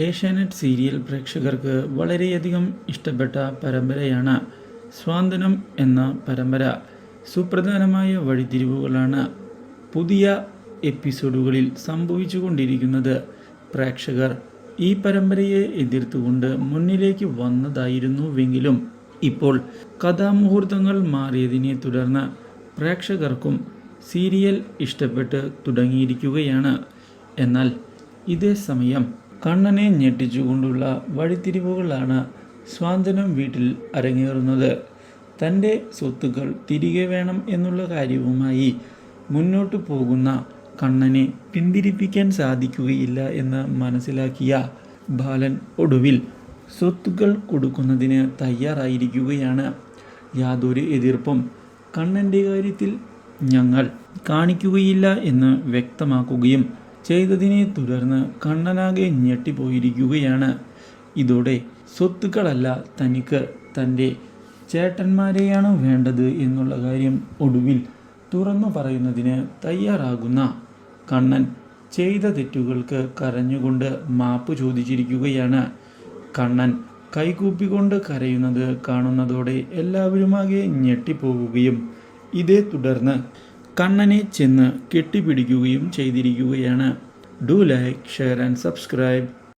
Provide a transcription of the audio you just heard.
Asianet serial പ്രേക്ഷകർക്ക് വളരെയധികം ഇഷ്ടപ്പെട്ട പരമ്പരയാണ് സ്വാന്തനം എന്ന പരമ്പര. സുപ്രധാനമായ വഴിതിരിവുകളാണ് പുതിയ എപ്പിസോഡുകളിൽ സംഭവിച്ചുകൊണ്ടിരിക്കുന്നത്. പ്രേക്ഷകർ ഈ പരമ്പരയെ എതിർത്തുകൊണ്ട് മുന്നിലേക്ക് വന്നതായിരുന്നുവെങ്കിലും ഇപ്പോൾ കഥാമുഹൂർത്തങ്ങൾ മാറിയതിനെ തുടർന്ന് പ്രേക്ഷകർക്കും സീരിയൽ ഇഷ്ടപ്പെട്ട് തുടങ്ങിയിരിക്കുകയാണ്. എന്നാൽ ഇതേ സമയം കണ്ണനെ ഞെട്ടിച്ചുകൊണ്ടുള്ള വഴിത്തിരിവുകളാണ് സ്വാന്തനം വീട്ടിൽ അരങ്ങേറുന്നത്. തന്റെ സ്വത്തുക്കൾ തിരികെ വേണം എന്നുള്ള കാര്യവുമായി മുന്നോട്ടു പോകുന്ന കണ്ണനെ പിന്തിരിപ്പിക്കാൻ സാധിക്കുകയില്ല എന്ന് മനസ്സിലാക്കിയ ബാലൻ ഒടുവിൽ സ്വത്തുക്കൾ കൊടുക്കുന്നതിന് തയ്യാറായിരിക്കുകയാണ്. യാതൊരു എതിർപ്പും കണ്ണന്റെ കാര്യത്തിൽ ഞങ്ങൾ കാണിക്കുകയില്ല എന്ന് വ്യക്തമാക്കുകയും ചെയ്തതിനെ തുടർന്ന് കണ്ണനാകെ ഞെട്ടിപ്പോയിരിക്കുകയാണ്. ഇതോടെ സ്വത്തുക്കളല്ല തനിക്ക് തന്റെ ചേട്ടന്മാരെയാണ് വേണ്ടത് എന്നുള്ള കാര്യം ഒടുവിൽ തുറന്നു പറയുന്നതിന് തയ്യാറാകുന്ന കണ്ണൻ ചെയ്ത തെറ്റുകൾക്ക് കരഞ്ഞുകൊണ്ട് മാപ്പ് ചോദിച്ചിരിക്കുകയാണ്. കണ്ണൻ കൈകൂപ്പിക്കൊണ്ട് കരയുന്നത് കാണുന്നതോടെ എല്ലാവരുമാകെ ഞെട്ടിപ്പോവുകയും ഇതേ തുടർന്ന് കണ്ണനെ ചെന്ന് കെട്ടിപ്പിടിക്കുകയും ചെയ്തിരിക്കുകയാണ്. Do like share and subscribe